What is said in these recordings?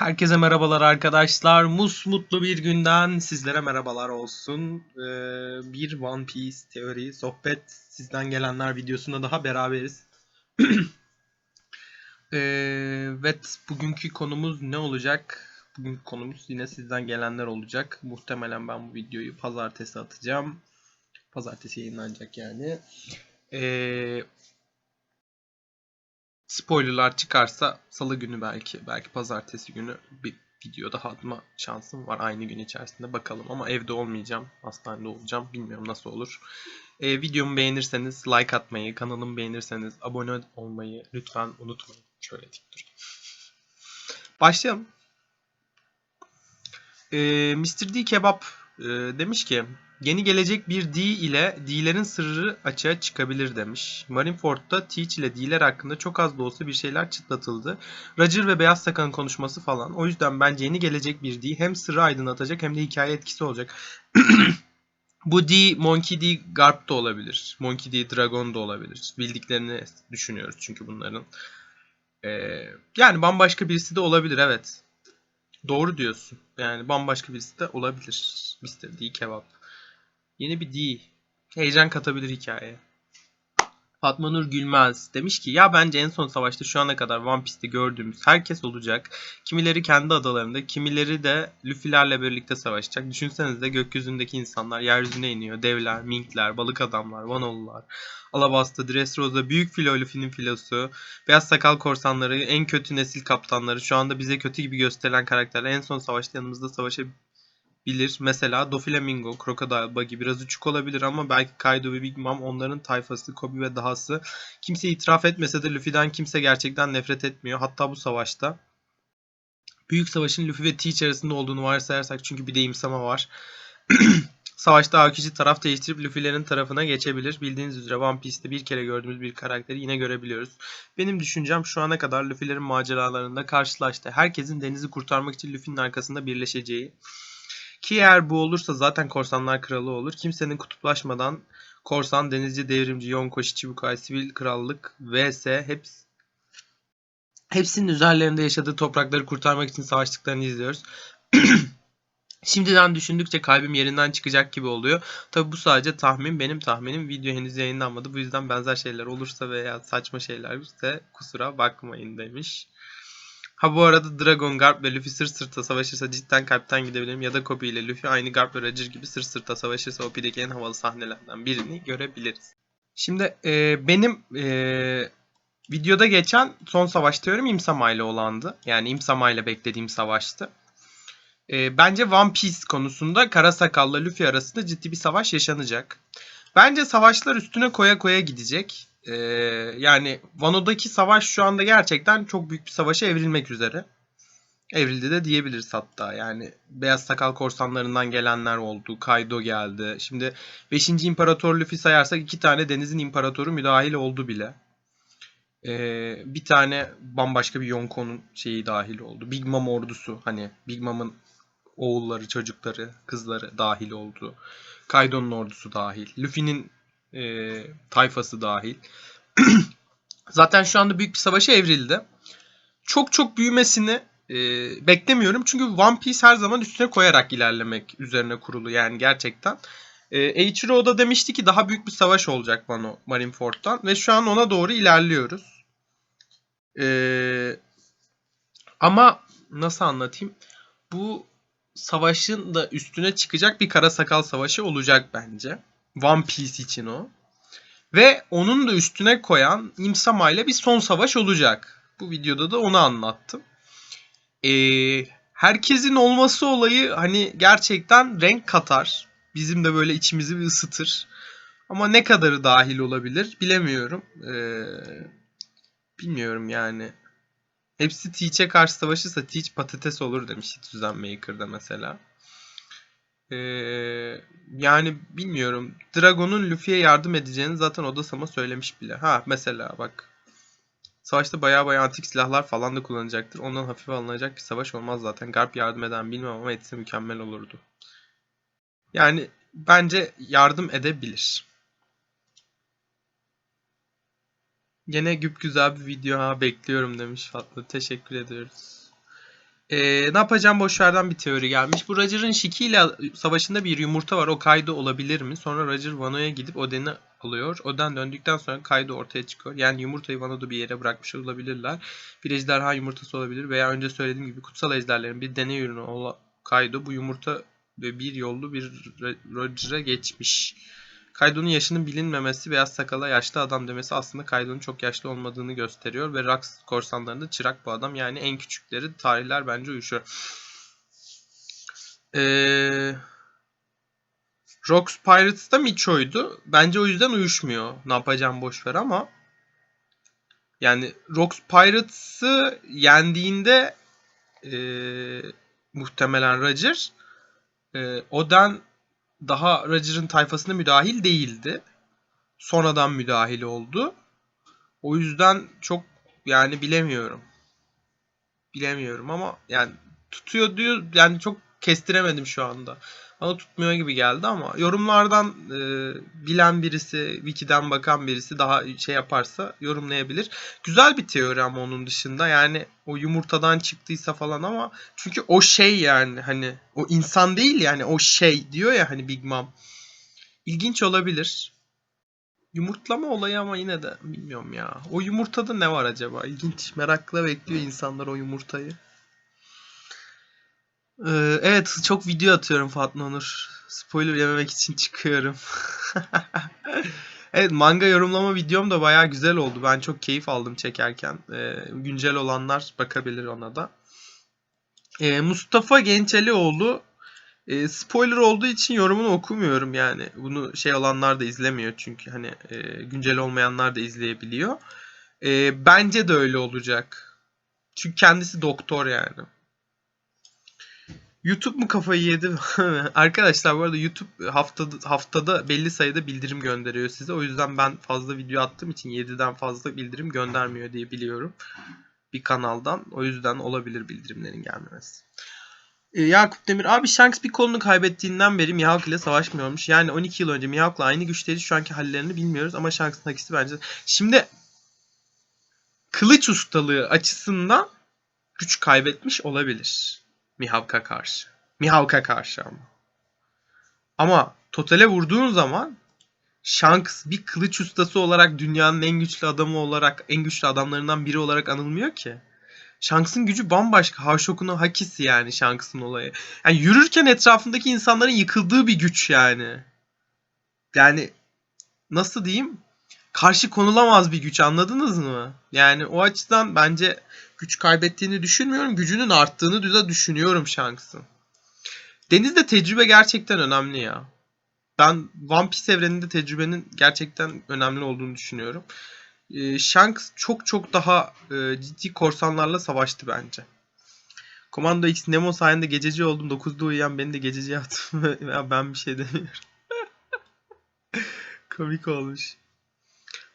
Herkese merhabalar arkadaşlar. Musmutlu bir günden sizlere merhabalar olsun. Ee, bir One Piece teori, sohbet, sizden gelenler videosunda daha beraberiz. ee, evet, bugünkü konumuz ne olacak? Bugünkü konumuz yine sizden gelenler olacak. Muhtemelen ben bu videoyu pazartesi atacağım. Pazartesi yayınlanacak yani. Ee, spoilerlar çıkarsa salı günü belki belki pazartesi günü bir video daha atma şansım var aynı gün içerisinde bakalım ama evde olmayacağım hastanede olacağım bilmiyorum nasıl olur. Ee, videomu beğenirseniz like atmayı kanalımı beğenirseniz abone olmayı lütfen unutmayın. Şöyle dik. Başlayalım. Ee, Mr. D Kebap e, demiş ki Yeni gelecek bir D ile D'lerin sırrı açığa çıkabilir demiş. Marineford'da Teach ile D'ler hakkında çok az da olsa bir şeyler çıtlatıldı. Roger ve Beyaz Sakal'ın konuşması falan. O yüzden bence yeni gelecek bir D hem sırrı aydınlatacak hem de hikaye etkisi olacak. Bu D, Monkey D, Garp da olabilir. Monkey D, Dragon da olabilir. Bildiklerini düşünüyoruz çünkü bunların. Ee, yani bambaşka birisi de olabilir evet. Doğru diyorsun. Yani bambaşka birisi de olabilir. Mr. D Kebap. Yeni bir D. Heyecan katabilir hikayeye. Fatma Nur Gülmez demiş ki ya bence en son savaşta şu ana kadar One Piece'te gördüğümüz herkes olacak. Kimileri kendi adalarında, kimileri de Luffy'lerle birlikte savaşacak. Düşünsenize gökyüzündeki insanlar yeryüzüne iniyor. Devler, Minkler, balık adamlar, Vanolular, Alabasta, Dressrosa, Büyük Filo Luffy'nin filosu, Beyaz Sakal korsanları, en kötü nesil kaptanları, şu anda bize kötü gibi gösterilen karakterler en son savaşta yanımızda savaşa bilir. Mesela Doflamingo, Crocodile Buggy biraz uçuk olabilir ama belki Kaido ve Big Mom onların tayfası, Kobe ve dahası. Kimse itiraf etmese de Luffy'den kimse gerçekten nefret etmiyor. Hatta bu savaşta. Büyük savaşın Luffy ve Teach arasında olduğunu varsayarsak çünkü bir de imsama var. Savaşta Aokiji taraf değiştirip Luffy'lerin tarafına geçebilir. Bildiğiniz üzere One Piece'te bir kere gördüğümüz bir karakteri yine görebiliyoruz. Benim düşüncem şu ana kadar Luffy'lerin maceralarında karşılaştı. Herkesin denizi kurtarmak için Luffy'nin arkasında birleşeceği. Ki eğer bu olursa zaten korsanlar kralı olur. Kimsenin kutuplaşmadan korsan, denizci, devrimci, Yonko, Shichibukai, sivil krallık vs. hepsi hepsinin üzerlerinde yaşadığı toprakları kurtarmak için savaştıklarını izliyoruz. Şimdiden düşündükçe kalbim yerinden çıkacak gibi oluyor. Tabi bu sadece tahmin. Benim tahminim video henüz yayınlanmadı. Bu yüzden benzer şeyler olursa veya saçma şeyler ise kusura bakmayın demiş. Ha bu arada Dragon, Garp ve Luffy sırt sırta savaşırsa cidden kalpten gidebilirim. Ya da Kobe ile Luffy aynı Garp ve Roger gibi sırt sırta savaşırsa OP'deki en havalı sahnelerden birini görebiliriz. Şimdi e, benim e, videoda geçen son savaş teorim Imsama ile olandı. Yani Imsama ile beklediğim savaştı. E, bence One Piece konusunda Kara Sakal'la Luffy arasında ciddi bir savaş yaşanacak. Bence savaşlar üstüne koya koya gidecek. Ee, yani Vano'daki savaş şu anda gerçekten çok büyük bir savaşa evrilmek üzere. Evrildi de diyebiliriz hatta. Yani Beyaz Sakal korsanlarından gelenler oldu. Kaido geldi. Şimdi 5. İmparator Luffy sayarsak iki tane denizin imparatoru müdahil oldu bile. Ee, bir tane bambaşka bir Yonko'nun şeyi dahil oldu. Big Mom ordusu hani Big Mom'ın oğulları, çocukları, kızları dahil oldu. Kaido'nun ordusu dahil. Luffy'nin e, tayfası dahil. Zaten şu anda büyük bir savaşa evrildi. Çok çok büyümesini e, beklemiyorum. Çünkü One Piece her zaman üstüne koyarak ilerlemek üzerine kurulu yani gerçekten. E, Eiichiro da demişti ki daha büyük bir savaş olacak bana Marineford'dan ve şu an ona doğru ilerliyoruz. E, ama nasıl anlatayım? Bu savaşın da üstüne çıkacak bir kara sakal savaşı olacak bence. One Piece için o. Ve onun da üstüne koyan Imsama ile bir son savaş olacak. Bu videoda da onu anlattım. Ee, herkesin olması olayı hani gerçekten renk katar. Bizim de böyle içimizi bir ısıtır. Ama ne kadarı dahil olabilir bilemiyorum. Ee, bilmiyorum yani. Hepsi Teach'e karşı savaşırsa Teach patates olur demiş Hit Maker'da mesela. Ee, yani bilmiyorum. Dragon'un Luffy'ye yardım edeceğini zaten o da Sama söylemiş bile. Ha mesela bak. Savaşta baya baya antik silahlar falan da kullanacaktır. Ondan hafife alınacak bir savaş olmaz zaten. Garp yardım eden bilmem ama etse mükemmel olurdu. Yani bence yardım edebilir. Yine güp güzel bir video ha bekliyorum demiş Fatma. Teşekkür ediyoruz. Ee, ne yapacağım boşverden bir teori gelmiş. Bu Roger'ın Shiki ile savaşında bir yumurta var. O Kaido olabilir mi? Sonra Roger Wano'ya gidip Oden'i alıyor. Oden döndükten sonra Kaido ortaya çıkıyor. Yani yumurtayı Wano'da bir yere bırakmış olabilirler. Bir ejderha yumurtası olabilir veya önce söylediğim gibi kutsal ejderlerin bir deney ürünü olan Kaido bu yumurta ve bir yollu bir Ro- Roger'a geçmiş. Kaido'nun yaşının bilinmemesi beyaz sakala yaşlı adam demesi aslında Kaido'nun çok yaşlı olmadığını gösteriyor ve Rax korsanlarında çırak bu adam yani en küçükleri tarihler bence uyuşuyor. Ee, Rox Pirates'ta Micho'ydu. Bence o yüzden uyuşmuyor. Ne yapacağım boşver ama yani Rox Pirates'ı yendiğinde ee, muhtemelen Roger ee, Oden daha Roger'ın tayfasına müdahil değildi. Sonradan müdahil oldu. O yüzden çok yani bilemiyorum. Bilemiyorum ama yani tutuyor diyor yani çok kestiremedim şu anda. Bana tutmuyor gibi geldi ama yorumlardan e, bilen birisi, wiki'den bakan birisi daha şey yaparsa yorumlayabilir. Güzel bir teori ama onun dışında yani o yumurtadan çıktıysa falan ama çünkü o şey yani hani o insan değil yani o şey diyor ya hani Big Mom. İlginç olabilir. Yumurtlama olayı ama yine de bilmiyorum ya. O yumurtada ne var acaba? İlginç. Merakla bekliyor insanlar o yumurtayı. Ee, evet çok video atıyorum Fatma Onur. Spoiler yememek için çıkıyorum. evet manga yorumlama videom da bayağı güzel oldu. Ben çok keyif aldım çekerken. Ee, güncel olanlar bakabilir ona da. Ee, Mustafa Gençelioğlu e, spoiler olduğu için yorumunu okumuyorum yani. Bunu şey olanlar da izlemiyor çünkü hani e, güncel olmayanlar da izleyebiliyor. E, bence de öyle olacak. Çünkü kendisi doktor yani. YouTube mu kafayı yedi? Arkadaşlar bu arada YouTube haftada, haftada belli sayıda bildirim gönderiyor size. O yüzden ben fazla video attığım için 7'den fazla bildirim göndermiyor diye biliyorum. Bir kanaldan. O yüzden olabilir bildirimlerin gelmemesi. Ee, Yakup Demir abi Shanks bir kolunu kaybettiğinden beri Mihawk ile savaşmıyormuş. Yani 12 yıl önce Mihawk'la aynı güçteydi. Şu anki hallerini bilmiyoruz ama Shanks'ın akisi bence. Şimdi kılıç ustalığı açısından güç kaybetmiş olabilir. Mihawk'a karşı. Mihawk'a karşı ama. Ama totale vurduğun zaman Shanks bir kılıç ustası olarak dünyanın en güçlü adamı olarak en güçlü adamlarından biri olarak anılmıyor ki. Shanks'ın gücü bambaşka. Haşoku'nun hakisi yani Shanks'ın olayı. Yani yürürken etrafındaki insanların yıkıldığı bir güç yani. Yani nasıl diyeyim? Karşı konulamaz bir güç anladınız mı? Yani o açıdan bence güç kaybettiğini düşünmüyorum. Gücünün arttığını da düşünüyorum Shanks'ın. Denizde tecrübe gerçekten önemli ya. Ben One Piece evreninde tecrübenin gerçekten önemli olduğunu düşünüyorum. Ee, Shanks çok çok daha e, ciddi korsanlarla savaştı bence. Komando X Nemo sayende gececi oldum. 9'da uyuyan beni de gececi yaptım. ya ben bir şey demiyorum. Komik olmuş.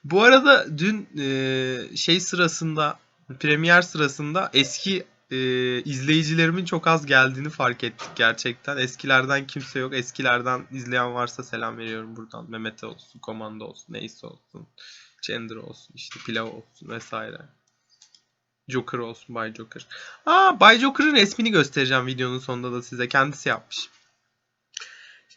Bu arada dün e, şey sırasında premier sırasında eski e, izleyicilerimin çok az geldiğini fark ettik gerçekten. Eskilerden kimse yok. Eskilerden izleyen varsa selam veriyorum buradan. Mehmet'e olsun, Komando olsun, neyse olsun. Chandra olsun, işte Pilav olsun vesaire. Joker olsun, Bay Joker. Aa, Bay Joker'ın resmini göstereceğim videonun sonunda da size. Kendisi yapmış.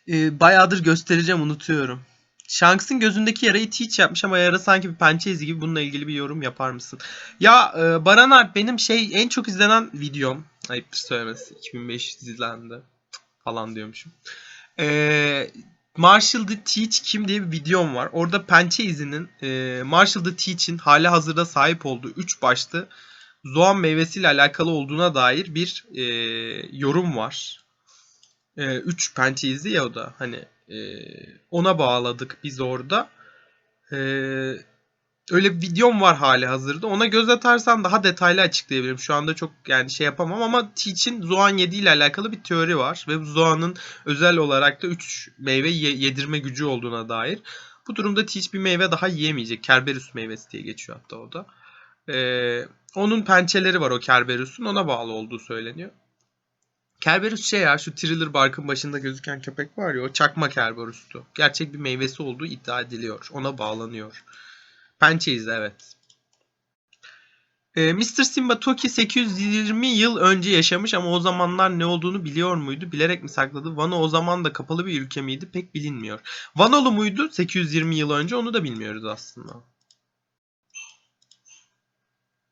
Ee, bayağıdır göstereceğim, unutuyorum. Shanks'ın gözündeki yarayı Teach yapmış ama yara sanki bir pençe izi gibi. Bununla ilgili bir yorum yapar mısın? Ya e, Baran Alp benim şey en çok izlenen videom. Ayıptır söylemesi. 2500 izlendi. Falan diyormuşum. Eee Marshall the Teach kim diye bir videom var. Orada pençe izinin e, Marshall the Teach'in hali hazırda sahip olduğu 3 başlı Zoan meyvesiyle alakalı olduğuna dair bir e, yorum var. 3 e, pençe izi ya o da hani e, ona bağladık biz orada. E, öyle bir videom var hali hazırda. Ona göz atarsan daha detaylı açıklayabilirim. Şu anda çok yani şey yapamam ama Teach'in Zoan 7 ile alakalı bir teori var. Ve bu Zoan'ın özel olarak da 3 meyve yedirme gücü olduğuna dair. Bu durumda Teach bir meyve daha yiyemeyecek. Kerberus meyvesi diye geçiyor hatta o da. Ee, onun pençeleri var o Kerberus'un. Ona bağlı olduğu söyleniyor. Kerberus şey ya şu Thriller Bark'ın başında gözüken köpek var ya o çakma Kerberus'tu. Gerçek bir meyvesi olduğu iddia ediliyor. Ona bağlanıyor. Pençeyiz evet. Ee, Mr. Simba Toki 820 yıl önce yaşamış ama o zamanlar ne olduğunu biliyor muydu? Bilerek mi sakladı? Vano o zaman da kapalı bir ülke miydi? Pek bilinmiyor. Vanolu muydu 820 yıl önce? Onu da bilmiyoruz aslında.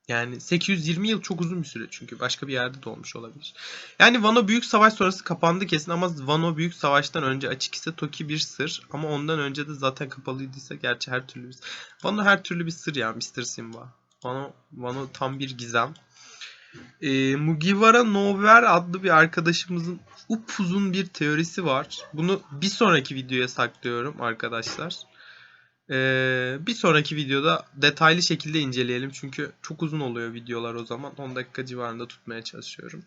Yani 820 yıl çok uzun bir süre çünkü başka bir yerde de olmuş olabilir. Yani Vano Büyük Savaş sonrası kapandı kesin ama Vano Büyük Savaş'tan önce açık ise Toki bir sır ama ondan önce de zaten kapalıydıysa gerçi her türlü bir Vano her türlü bir sır ya Mr. Simba. Vano, Vano tam bir gizem. Ee, Mugiwara Nover adlı bir arkadaşımızın upuzun bir teorisi var. Bunu bir sonraki videoya saklıyorum arkadaşlar. Ee, bir sonraki videoda detaylı şekilde inceleyelim. Çünkü çok uzun oluyor videolar o zaman. 10 dakika civarında tutmaya çalışıyorum.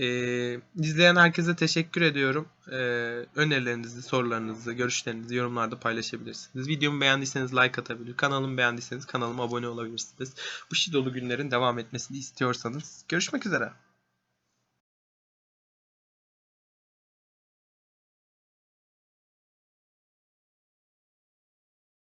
Ee, izleyen herkese teşekkür ediyorum. Ee, önerilerinizi, sorularınızı, görüşlerinizi yorumlarda paylaşabilirsiniz. Videomu beğendiyseniz like atabilir. Kanalımı beğendiyseniz kanalıma abone olabilirsiniz. Bu şi dolu günlerin devam etmesini istiyorsanız görüşmek üzere.